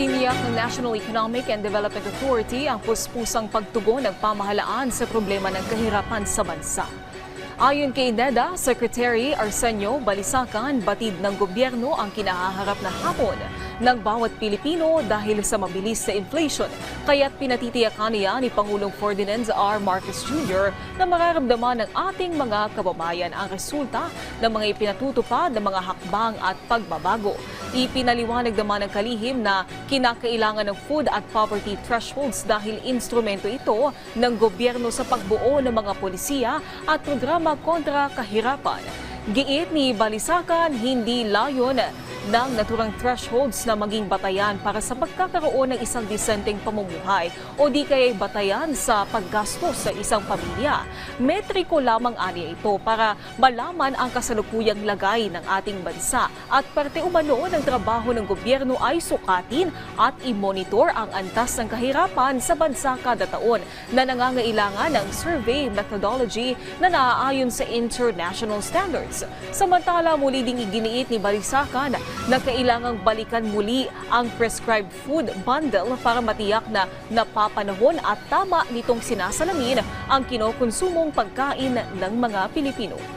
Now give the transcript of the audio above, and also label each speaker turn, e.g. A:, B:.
A: Tiniyak ng National Economic and Development Authority ang puspusang pagtugon ng pamahalaan sa problema ng kahirapan sa bansa. Ayon kay NEDA, Secretary Arsenio Balisacan, batid ng gobyerno ang kinahaharap na hapon ng bawat Pilipino dahil sa mabilis na inflation. Kaya't pinatitiyakan niya ni Pangulong Ferdinand R. Marcos Jr. na mararamdaman ng ating mga kababayan ang resulta ng mga ipinatutupad ng mga hakbang at pagbabago. Ipinaliwanag naman ng kalihim na kinakailangan ng food at poverty thresholds dahil instrumento ito ng gobyerno sa pagbuo ng mga polisiya at programa kontra kahirapan. Giit ni Balisakan, hindi layon ng naturang thresholds na maging batayan para sa pagkakaroon ng isang disenteng pamumuhay o di kaya batayan sa paggastos sa isang pamilya. Metriko lamang aniya ito para malaman ang kasalukuyang lagay ng ating bansa at parte umano ng trabaho ng gobyerno ay sukatin at i-monitor ang antas ng kahirapan sa bansa kada taon na nangangailangan ng survey methodology na naaayon sa international standards. Samantala, muli ding iginiit ni Balisacan na kailangang balikan muli ang prescribed food bundle para matiyak na napapanahon at tama nitong sinasalamin ang kinokonsumong pagkain ng mga Pilipino.